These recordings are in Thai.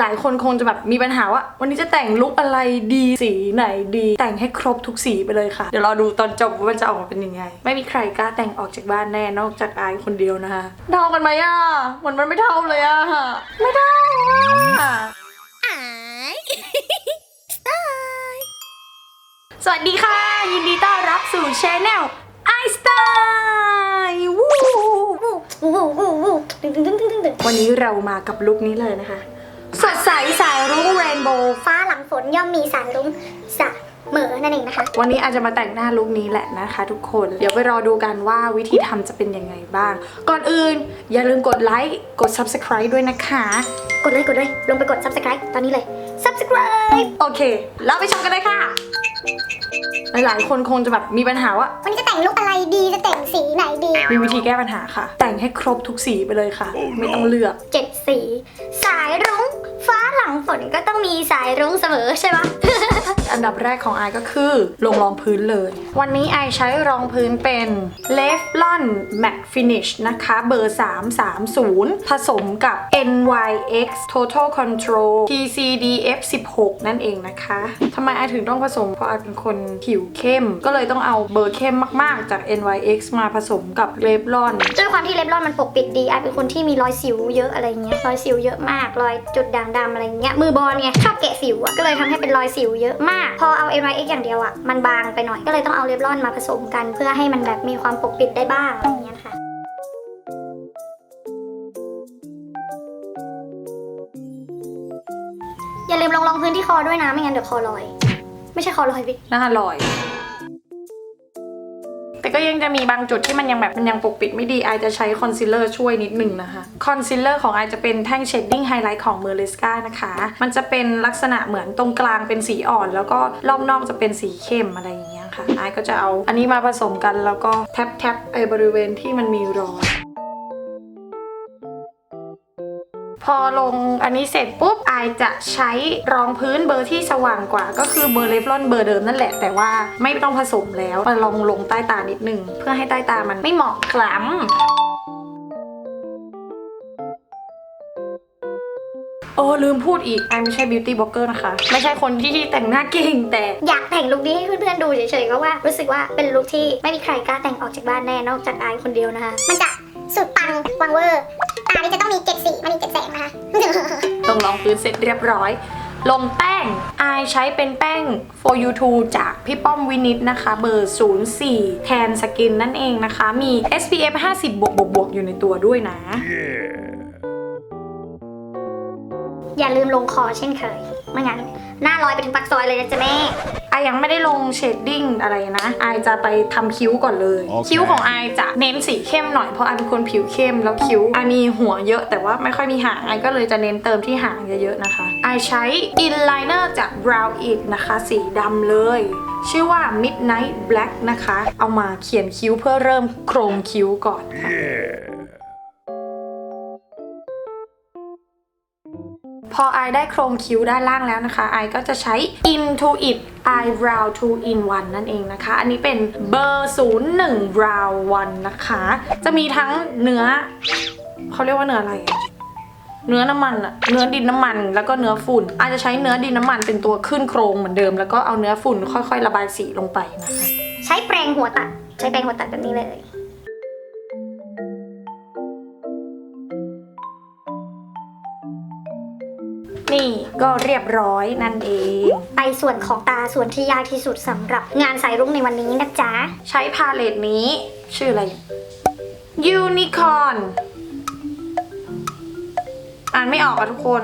หลาย ๆ คนคงจะแบบมีปัญหาว่า วันนี้จะแต่งลุคอะไรดีสีไหนดี แต่งให้ครบทุกสีไปเลยค่ะ เดี๋ยวรอดูตอนจบว่ามันจะออกมาเป็นยังไง ไม่มีใครกล้าแต่งออกจากบ้านแน่นอกจากอายคนเดียวนะคะเท่ากันไหมอะเหมือนมันไม่เท่าเลยอะไม่เท่าอะสวัสดีค่ะ ยินดีต้อนรับสู่ช anel ไอสไตล์วู้วู้วู้วู้วู้วันนี้เรามากับลุคนี้เลยนะคะ สดใสสายรุ้งเรนโบว์ฟ้าหลังฝนย่อมมีสายรุ้งสะเหมอนั่นเองนะคะ วันนี้อาจจะมาแต่งหน้าลุคนี้แหละนะคะ ทุกคน เดี๋ยวไปรอดูกันว่าวิธีทำจะเป็นยังไงบ้าง ก่อนอื่น อย่าลืมกดไลค์กด subscribe ด้วยนะคะ กดเลยกดเลยลงไปกด subscribe ตอนนี้เลย subscribe โอเคเราไปชมกันเลยค่ะ หลายๆ คนคงจะแบบมีปัญหาว่า วันนี้จะแต่งลุคอะไรดีจะแต่งสีไหนดี มีวิธีแก้ปัญหาค่ะ แต่งให้ครบทุกสีไปเลยค่ะ ไม่ต้องเลือกเจ็ดสี สายรุ้ง ฟ้าหลังฝนก็ต้องมีสายรุ้งเสมอใช่ไหม อันดับแรกของไอายก็คือลงรองพื้นเลย วันนี้ไอายใช้รองพื้นเป็น l e f l o n Matte Finish นะคะเบอร์ 330 ผสมกับ NYX Total Control TCDF 16 นั่นเองนะคะทำไมไอายถึงต้องผสม เพราะไอายเป็นคนผิวเข้ม ก็เลยต้องเอาเบอร์เข้มมากๆจาก NYX มาผสมกับ l e f l o n ด้วยความที่เล็บรอนมันปกปิดดีไอเป็นคนที่มีรอยสิวเยอะอะไรเงี้ยรอยสิวเยอะมาก รอยจุดด่างดำอะไรเงี้ยมือบอลไงชอบแกะสิวอะก็เลยทำให้เป็นรอยสิวเยอะมากพอเอา n y x อย่างเดียวอะมันบางไปหน่อยก็เลยต้องเอาเล็บรอนมาผสมกัน เพื่อให้มันแบบมีความปกปิดได้บ้างอะไรเงี้ยค่ะอย่าลืมลองรองพื้นที่คอด้วยนะไม่งั้นเดี๋ยวคอลอย ไม่ใช่คอลอยพี่หน้าลอย ก็ยังจะมีบางจุดที่มันยังแบบมันยังปกปิดไม่ดีไอจะใช้คอนซีลเลอร์ช่วยนิดหนึ่งนะคะคอนซีลเลอร์ของไอจะเป็นแท่งเชดดิ้งไฮไลท์ของเมอร์เลสกานะคะ มันจะเป็นลักษณะเหมือนตรงกลางเป็นสีอ่อน แล้วก็รอบนอกจะเป็นสีเข้มอะไรอย่างเงี้ยค่ะไอก็จะเอาอันนี้มาผสมกันแล้วก็แท็บแท็บไอบริเวณที่มันมีรอย พอลงอันนี้เสร็จปุ๊บไอายจะใช้รองพื้นเบอร์ที่สว่างกว่า ก็คือเบอร์เลฟลอนเบอร์เดิมนั่นแหละ แต่ว่าไม่ต้องผสมแล้วมาลองลงใต้ตานิดนึง เพื่อให้ใต้ตามันไม่หมองคล้ำโอ้ลืมพูดอีกไอายไม่ใช่บิวตี้บล็อกเกอร์นะคะ ไม่ใช่คนที่แต่งหน้าเก่งแต่ อยากแต่งลุคนี้ให้เพื่อนๆดูเฉยๆเพราะว่ารู้สึกว่าเป็นลุคที่ไม่มีใครกล้าแต่งออกจากบ้านแน่นอกจากอายคนเดียวนะคะ มันจะสุดปังวังเวอร์ ตานี่จะต้องมีเจ็ดสีมันมีเจ็ดแสงนะคะลงรองพื้นเสร็จเรียบร้อย ลงแป้งอายใช้เป็นแป้ง for you to จากพี่ป้อมวินิตนะคะ เบอร์ 04 แทนสกินนั่นเองนะคะ มี SPF 50 บวกบวกบวกอยู่ในตัวด้วยนะอย่าลืมลงคอเช่นเคยไม่งั้น หน้าลอยไปถึงปากซอยเลยนะจ๊ะแม่อายยังไม่ได้ลงเชดดิ้งอะไรนะอายจะไปทำคิ้วก่อนเลยโอเคคิ้วของอายจะเน้นสีเข้มหน่อยเพราะอายเป็นคนผิวเข้มแล้วคิ้วอายมีหัวเยอะแต่ว่าไม่ค่อยมีหางอายก็เลยจะเน้นเติมที่หางเยอะๆนะคะอายใช้อินไลเนอร์จาก Brow It นะคะ สีดำเลย ชื่อว่า Midnight Black นะคะ เอามาเขียนคิ้วเพื่อเริ่มโครงคิ้วก่อนค่ะ พอไอได้โครงคิ้วด้านล่างแล้วนะคะไอก็จะใช้ Into It Eyebrow 2 in 1 นั่นเองนะคะ อันนี้เป็นเบอร์ 01 Brow 1 นะคะ จะมีทั้งเนื้อเขาเรียกว่าเนื้ออะไรเนื้อน้ำมันอะเนื้อดินน้ำมันแล้วก็เนื้อฝุ่น อาจจะใช้เนื้อดินน้ำมันเป็นตัวขึ้นโครงเหมือนเดิม แล้วก็เอาเนื้อฝุ่นค่อยๆ ระบายสีลงไปนะคะ ใช้แปรงหัวตัด ใช้แปรงหัวตัดแบบนี้เลย นี่ก็เรียบร้อยนั่นเอง ไปส่วนของตาส่วนที่ยากที่สุดสำหรับงานสายรุ้งในวันนี้นะจ๊ะ ใช้พาเลตนี้ ชื่ออะไร Unicorn อ่านไม่ออกอะทุกคน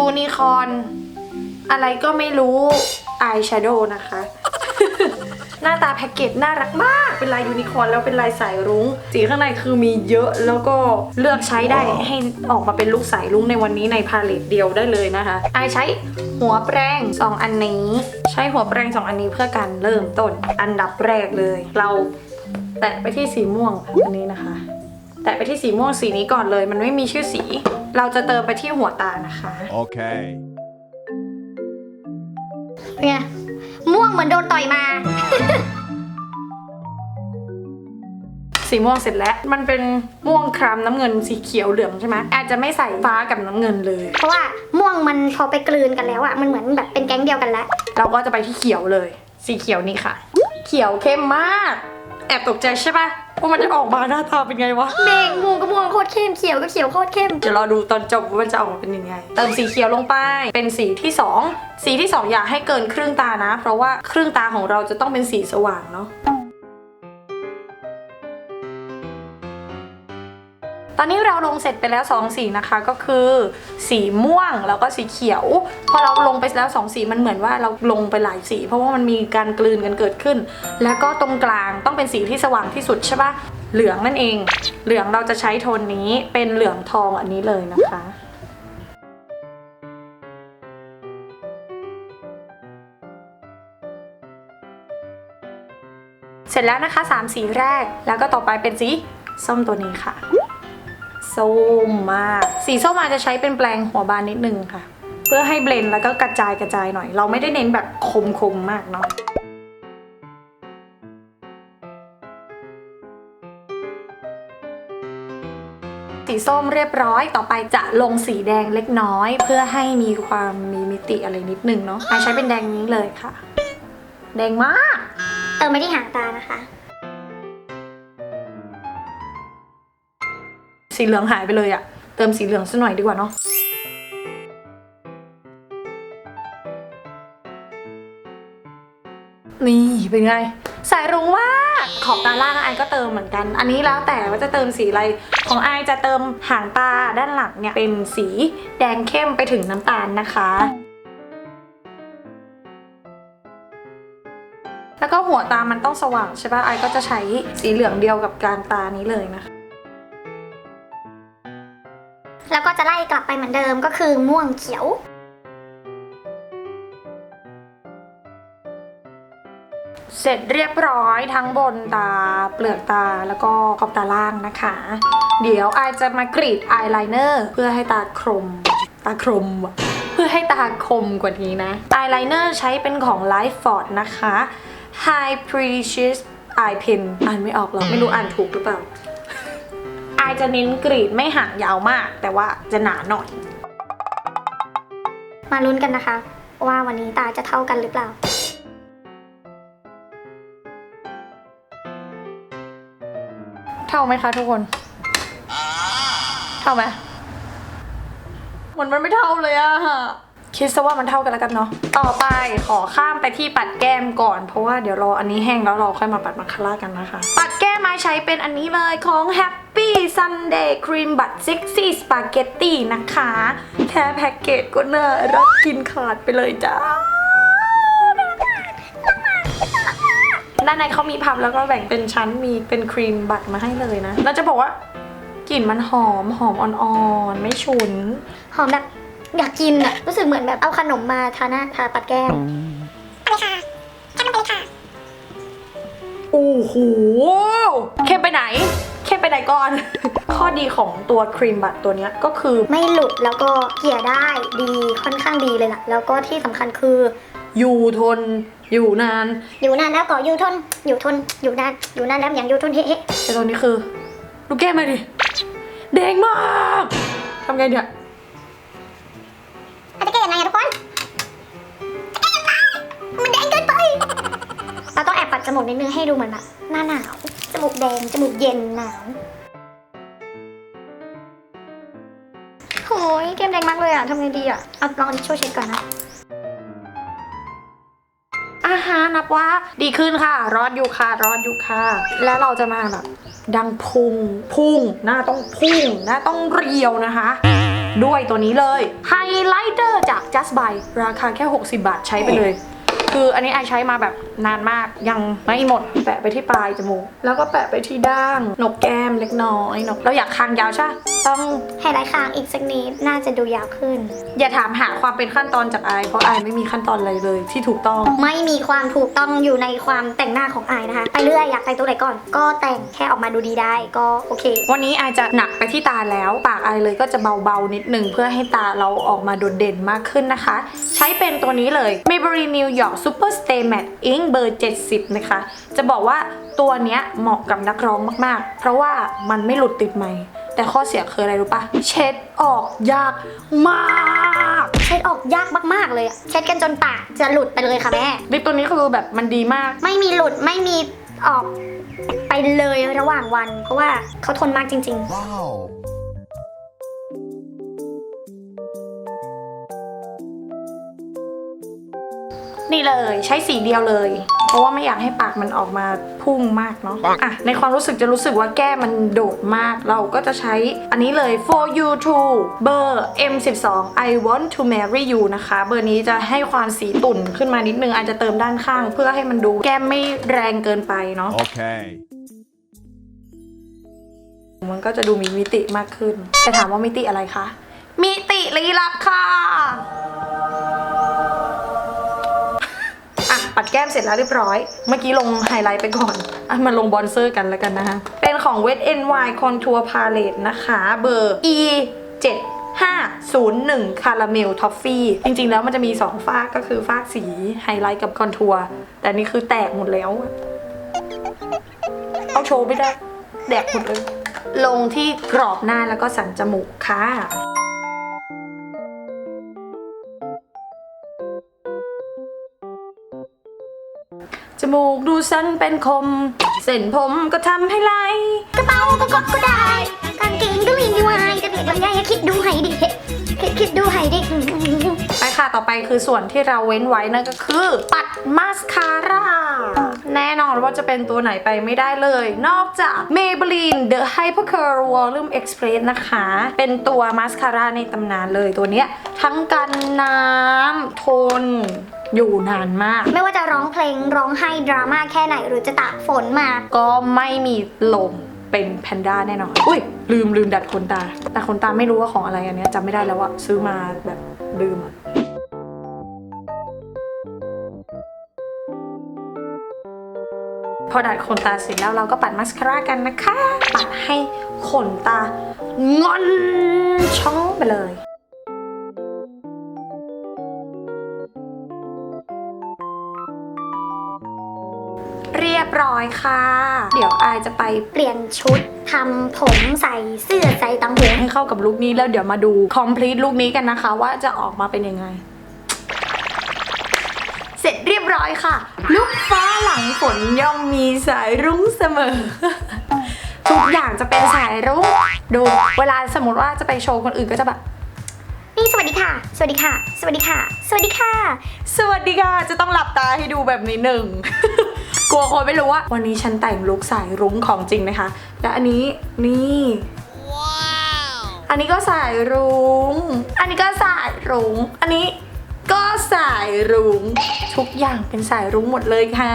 Unicorn อะไรก็ไม่รู้อายแชโดว์นะคะ หน้าตาแพ็กเกจน่ารักมาก เป็นลายยูนิคอร์นแล้วเป็นลายสายรุ้ง สีข้างในคือมีเยอะแล้วก็เลือกใช้ได้ให้ออกมาเป็นลูกสายรุ้งในวันนี้ในพาเลตเดียวได้เลยนะคะไอายใช้หัวแปรง2 อันนี้ ใช้หัวแปรง2 อันนี้เพื่อการเริ่มต้นอันดับแรกเลย เราแตะไปที่สีม่วงอันนี้นะคะ แตะไปที่สีม่วงสีนี้ก่อนเลย มันไม่มีชื่อสี เราจะเติมไปที่หัวตานะคะ Okay. เป็นไงม่วงเหมือนโดนต่อยมา สีม่วงเสร็จแล้ว มันเป็นม่วงครามน้ำเงินสีเขียวเหลืองใช่ไหมอาจจะไม่ใส่ฟ้ากับน้ำเงินเลย เพราะว่าม่วงมันพอไปกลืนกันแล้วอะมันเหมือนแบบเป็นแก๊งเดียวกันแล้ว เราก็จะไปที่เขียวเลย สีเขียวนี่ค่ะ เขียวเข้มมาก แอบตกใจใช่ปะว่ามันจะออกมาหน้าตาเป็นไงวะเมฆม่วงก็ม่วงโคตรเข้มเขียวก็เขียวโคตรเข้มเดี๋ยวรอดูตอนจบว่ามันจะออกมาเป็นยังไง เติมสีเขียวลงไป เป็นสีที่ 2 สีที่ 2 อย่าให้เกินครึ่งตานะ เพราะว่าครึ่งตาของเราจะต้องเป็นสีสว่างเนาะ ตอนนี้เราลงเสร็จไปแล้ว 2 สีนะคะก็คือ สีม่วงแล้วก็สีเขียว พอเราลงไปแล้ว 2 สีมันเหมือนว่าเราลงไปหลายสี เพราะว่ามันมีการกลืนกันเกิดขึ้น แล้วก็ตรงกลางต้องเป็นสีที่สว่างที่สุดใช่ปะเหลืองนั่นเอง เหลืองเราจะใช้โทนนี้เป็นเหลืองทองอันนี้เลยนะคะเสร็จแล้วนะคะ 3 สีแรก แล้วก็ต่อไปเป็นสีส้มตัวนี้ค่ะ ส้มมาก สีส้มอาจจะใช้เป็นแปลงหัวบานนิดนึงค่ะ เพื่อให้เบลนด์แล้วก็กระจายกระจายหน่อย เราไม่ได้เน้นแบบคมๆมมากเนาะสีส้มเรียบร้อยต่อไปจะลงสีแดงเล็กน้อย เพื่อให้มีความมีมิติอะไรนิดนึงเนาะอะใช้เป็นแดงนี้เลยค่ะ แดงมาก เติมไปที่หางตานะคะ สีเหลืองหายไปเลยอะเติมสีเหลืองสักหน่อยดีกว่าเนาะนี่เป็นไง สายรุ้งมากขอบตาล่างไอก็เติมเหมือนกัน อันนี้แล้วแต่ว่าจะเติมสีอะไรของไอจะเติมหางตาด้านหลังเนี่ยเป็นสีแดงเข้มไปถึงน้ำตาลนะคะแล้วก็หัวตามันต้องสว่างใช่ปะไอก็จะใช้สีเหลืองเดียวกับกลางตานี้เลยนะคะ แล้วก็จะไล่กลับไปเหมือนเดิมก็คือม่วงเขียว เสร็จเรียบร้อยทั้งบนตาเปลือกตาแล้วก็ขอบตาล่างนะคะ เดี๋ยวไอายจะมากรีดอายไลเนอร์เพื่อให้ตาคม ตาคมเพื่อให้ตาคมกว่านี้นะอายไลเนอร์ใช้เป็นของ Life Ford นะคะ High Precious Eye Pen อ่านไม่ออกหรอกไม่รู้อ่านถูกหรือเปล่า จะเน้นกรีดไม่ห่างยาวมาก แต่ว่าจะหนาหน่อย มาลุ้นกันนะคะ ว่าวันนี้ตาจะเท่ากันหรือเปล่า เท่าไหมคะทุกคน เท่าไหมมันมันไม่เท่าเลยอะ คิดซะว่ามันเท่ากันแล้วกันเนาะ ต่อไปขอข้ามไปที่ปัดแก้มก่อน เพราะว่าเดี๋ยวรออันนี้แห้งแล้วเราค่อยมาปัดมาคาร่ากันนะคะ ปัดแก้มมาใช้เป็นอันนี้เลยของ Happy Sunday Cream Butt Sexy Spaghetti นะคะ แค่แพ็กเกจก็น่ารักกินขาดไปเลยจ้าด้านในเขามีพับแล้วก็แบ่งเป็นชั้นมีเป็นครีมบัตรมาให้เลยนะ เราจะบอกว่ากลิ่นมันหอมหอมอ่อนๆ ไม่ฉุน หอมแบบ อยากกินอะรู้สึกเหมือนแบบเอาขนมมาทาหน้าทาปัดแก้มไปเลยค่ะแค่มันไปเลยค่ะ โอ้โหเข้มไปไหน เข้มไปไหนก่อน ข้อดีของตัวครีมบัตรตัวเนี้ยก็คือไม่หลุดแล้วก็เกลี่ยได้ดีค่อนข้างดีเลยล่ะ แล้วก็ที่สำคัญคือ อยู่ทน อยู่นานอยู่นานแล้วก็อยู่ทน อยู่ทน อยู่นาน อยู่นานแล้วอย่างอยู่ทนเฮ้เฮ้แต่ตัวนี้คือดูแก้มมาดิแดงมากทำไงเนี่ย อะแก้ยังไงทุกคนมันแดงเกินไปเราต้องแอบปัดจมูกนิดนึงให้ดูเหมือนแบบหน้าหนาว จมูกแดง จมูกเย็นหนาวโอ้ยแก้มแดงมากเลยอะทำไงดีอะเอาลองช่วยเช็ดก่อนนะอาหารนับว่าดีขึ้นค่ะ ร้อนอยู่ค่ะร้อนอยู่ค่ะ แล้วเราจะมาแบบดังพุง พุ่ง หน้าต้องพุ่ง หน้าต้องเรียวนะคะ ด้วยตัวนี้เลยไฮไลท์เตอร์จาก Just By ราคาแค่ 60 บาทใช้ไปเลย คืออันนี้ไอใช้มาแบบ นานมากยังไม่หมด แปะไปที่ปลายจมูก แล้วก็แปะไปที่ด้างหนกแก้มเล็กน้อยหนกเราอยากคางยาวใช่ปะต้องไฮไลท์คางอีกสักนิดน่าจะดูยาวขึ้น อย่าถามหาความเป็นขั้นตอนจากไอเพราะไอไม่มีขั้นตอนอะไรเลยที่ถูกต้อง ไม่มีความถูกต้องอยู่ในความแต่งหน้าของอายนะคะ ไปเรื่อยอยากแต่งตัวไหนก่อน ก็แต่งแค่ออกมาดูดีได้ก็โอเค วันนี้ไอายจะหนักไปที่ตาแล้วปากไอายเลยก็จะเบาๆนิดหนึ่งเพื่อให้ตาเราออกมาโดดเด่นมากขึ้นนะคะ ใช้เป็นตัวนี้เลย Maybelline New York Super Stay Matte Ink เบอร์ 70 นะคะ จะบอกว่าตัวเนี้ยเหมาะกับนักร้องมากๆ เพราะว่ามันไม่หลุดติดไมค์แต่ข้อเสียคืออะไรรู้ปะเช็ดออกยากมากเช็ดออกยากมากๆเลยอะเช็ดกันจนปากจะหลุดไปเลยค่ะแม่ลิปตัวนี้คือแบบมันดีมาก ไม่มีหลุดไม่มีออกไปเลยระหว่างวัน เพราะว่าเขาทนมากจริงๆ Wow. นี่เลยใช้สีเดียวเลย เพราะว่าไม่อยากให้ปากมันออกมาพุ่งมากเนาะอะในความรู้สึกจะรู้สึกว่าแก้มมันโดดมาก เราก็จะใช้อันนี้เลย for you to เบอร์ M12 I want to marry you นะคะ เบอร์นี้จะให้ความสีตุ่นขึ้นมานิดนึงอาจจะเติมด้านข้าง เพื่อให้มันดูแก้มไม่แรงเกินไปเนาะ Okay. มันก็จะดูมีมิติมากขึ้นแต่ถามว่ามิติอะไรคะ มิติลี้ลับค่ะ แก้มเสร็จแล้วเรียบร้อย เมื่อกี้ลงไฮไลท์ไปก่อนอะมาลงบอนเซอร์กันแล้วกันนะคะ เป็นของ Wet n y Contour Palette นะคะ เบอร์ E 7 501 Caramel Toffee จริงๆ แล้วมันจะมี2ฟากก็คือฟากสีไฮไลท์กับคอนทัวร์ แต่นี่คือแตกหมดแล้ว เอาโชว์ไม่ได้ แดกหมดเลย ลงที่กรอบหน้าแล้วก็สันจมูกค่ะ มูกดูสั้นเป็นคม เส้นผมก็ทำให้ไหลกระเป๋าก็กดก็ได้กางเกงก็มีดีวายจะเด็กลำไยคิดดูให้ดิคิดคิดดูให้ดิไปค่ะต่อไปคือส่วนที่เราเว้นไว้นั่นก็คือ ปัดมาสคาร่าแน่นอนว่าจะเป็นตัวไหนไปไม่ได้เลย นอกจาก Maybelline The Hyper Curl Volume Express นะคะ เป็นตัวมาสคาร่าในตำนานเลยตัวเนี้ยทั้งกันน้ำทน อยู่นานมาก ไม่ว่าจะร้องเพลงร้องไห้ดราม่าแค่ไหนหรือจะตากฝนมา ก็ไม่มีลมเป็นแพนด้าแน่นอน อุ้ยลืมลืมดัดขนตา แต่ขนตาไม่รู้ว่าของอะไรอันเนี้ยจำไม่ได้แล้วอะซื้อมาแบบลืมอะพอดัดขนตาเสร็จแล้วเราก็ปัดมาสคาร่ากันนะคะ ปัดให้ขนตางอนช่องไปเลย เรียบร้อยค่ะ เดี๋ยวอายจะไปเปลี่ยนชุดทำผมใส่เสื้อใส่ตังหูให้เข้ากับลุคนี้แล้วเดี๋ยวมาดู complete ลุคนี้กันนะคะ ว่าจะออกมาเป็นยังไง เสร็จเรียบร้อยค่ะลูกฟ้าหลังฝนย่อมมีสายรุ้งเสมอ ทุกอย่างจะเป็นสายรุ้งดูเวลาสมมติว่าจะไปโชว์คนอื่นก็จะแบบนี่สวัสดีค่ะ สวัสดีค่ะ สวัสดีค่ะ สวัสดีค่ะ สวัสดีค่ะ จะต้องหลับตาให้ดูแบบนี้หนึ่ง กลัวคนไม่รู้ว่า วันนี้ฉันแต่งลุคสายรุ้งของจริงนะคะ และอันนี้นี่อันนี้ก็สายรุง้ง อันนี้ก็สายรุง้ง อันนี้ก็สายรุง้ง ทุกอย่างเป็นสายรุ้งหมดเลยค่ะ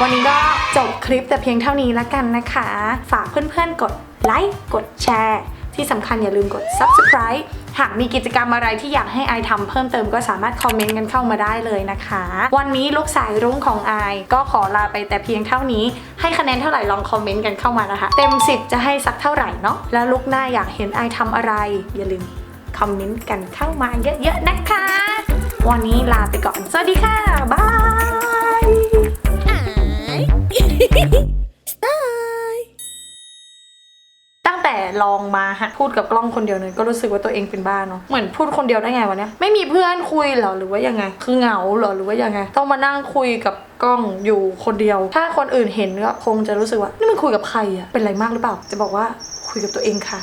วันนี้ก็จบคลิปแต่เพียงเท่านี้แล้วกันนะคะ ฝากเพื่อนๆกดไลค์ กดแชร์ ที่สำคัญอย่าลืมกด subscribe หากมีกิจกรรมอะไรที่อยากให้ไอายทำเพิ่มเติมก็สามารถคอมเมนต์กันเข้ามาได้เลยนะคะ วันนี้ลูกสายรุ้งของไอายก็ขอลาไปแต่เพียงเท่านี้ ให้คะแนนเท่าไหร่ลองคอมเมนต์กันเข้ามานะคะ เต็ม 10 จะให้สักเท่าไหร่เนาะแล้วลุกหน้าอยากเห็นไอายทำอะไร อย่าลืมคอมเมนต์กันเข้ามาเยอะๆนะคะ วันนี้ลาไปก่อน สวัสดีค่ะ บาย ตั้ง แต่ลองมาหัดพูดกับกล้องคนเดียวเนี่ยก็รู้สึกว่าตัวเองเป็นบ้าเนาะเหมือนพูดคนเดียวได้ไงวะเนี่ยไม่มีเพื่อนคุยเหรอหรือว่ายังไง คือเหงาเหรอหรือว่ายังไง ต้องมานั่งคุยกับกล้องอยู่คนเดียว ถ้าคนอื่นเห็นก็คงจะรู้สึกว่านี่มันคุยกับใครอะเป็นไรมากหรือเปล่า จะบอกว่าคุยกับตัวเองค่ะ